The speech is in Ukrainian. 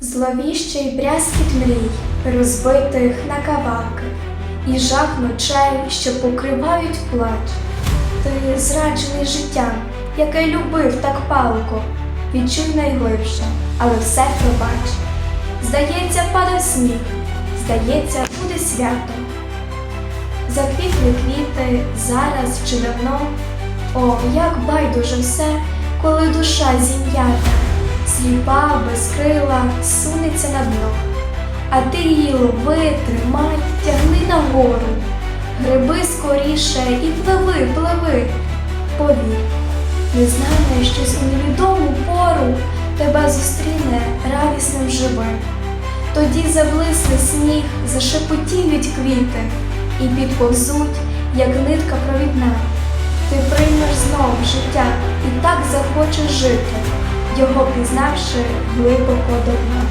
Зловіщий брязкіт мрій, розбитих на кавалки, і жах ночей, що покривають плач. Ти зраджений життям, яке любив так палко, відчуй найглибше, але все пробач. Здається, падав сніг, здається, буде свято. Заквітли квіти зараз чи давно. О, як байдуже все, коли душа зім'ята, сліпа, безкрила, сунеться на дно. А ти її лови, тримай, тягни нагору, гриби скоріше і пливи, пливи. Повір, не знає, щось у невідому пору тебе зустріне радісним живим. Тоді заблисне сніг, зашепотіють квіти і підповзуть, як нитка провідна. Ти приймеш знов життя і так захочеш жити, його пізнавши глибоко дна.